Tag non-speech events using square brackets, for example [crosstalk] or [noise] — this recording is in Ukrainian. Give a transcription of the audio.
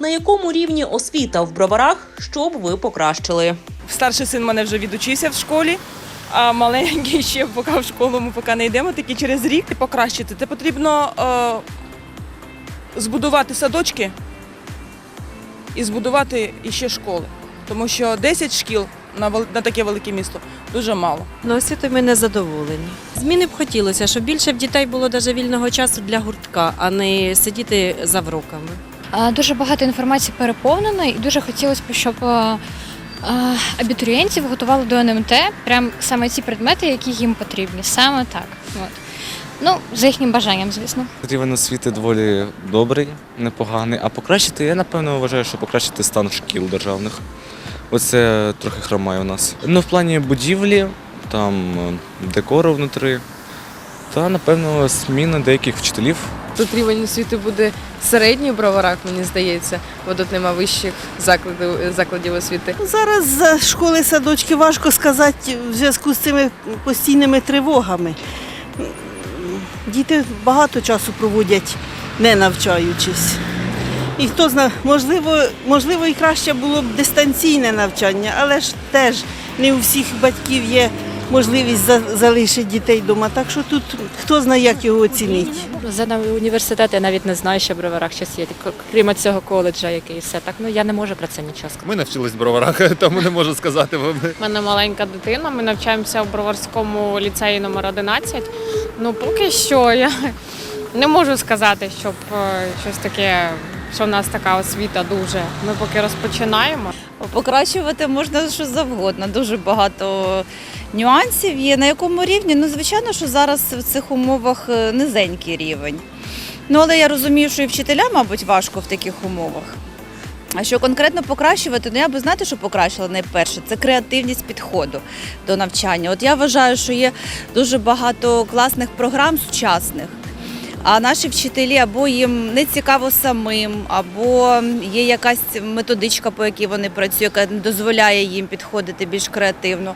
На якому рівні освіта в броварах, щоб ви покращили? Старший син мене вже відучився в школі, а маленький ще поки в школу ми поки не йдемо, таки через рік покращити. Це потрібно е, збудувати садочки і збудувати іще школи. Тому що 10 шкіл на, на таке велике місто дуже мало. Ну, освітою ми не задоволені. Зміни б хотілося, щоб більше в дітей було даже вільного часу для гуртка, а не сидіти за вроками. Дуже багато інформації переповнено, і дуже хотілося б, щоб е, е, абітурієнтів готували до НМТ прям саме ті предмети, які їм потрібні. Саме так. От. Ну, за їхнім бажанням, звісно. Рівень освіти доволі добрий, непоганий. А покращити, я напевно вважаю, що покращити стан шкіл державних. Оце трохи хромає у нас. Ну, в плані будівлі, там е, декору внутри, та напевно зміна деяких вчителів. Тут рівень освіти буде середній в броварах, мені здається, бо тут нема вищих закладів, закладів освіти. Зараз за школи садочки важко сказати в зв'язку з цими постійними тривогами. Діти багато часу проводять не навчаючись. І хто знає, можливо, можливо, і краще було б дистанційне навчання, але ж теж не у всіх батьків є можливість за- залишити дітей вдома. Так що тут хто знає, як його оцінити. За університет я навіть не знаю, що в броварах щось є, крім цього коледжа, який все так. Ну я не можу про це нічого сказати. Ми навчились в броварах, [laughs] тому не можу сказати вам. У мене маленька дитина. Ми навчаємося в Броварському ліцеї номер 11. Ну, поки що я не можу сказати, щоб е, щось таке, що в нас така освіта дуже. Ми поки розпочинаємо. Покращувати можна що завгодно. Дуже багато нюансів є. На якому рівні? Ну, звичайно, що зараз в цих умовах е, низенький рівень. Ну, але я розумію, що і вчителям, мабуть, важко в таких умовах. А що конкретно покращувати, ну я би знаєте, що покращила найперше, це креативність підходу до навчання. От я вважаю, що є дуже багато класних програм сучасних. А наші вчителі або їм не цікаво самим, або є якась методичка, по якій вони працюють, яка дозволяє їм підходити більш креативно.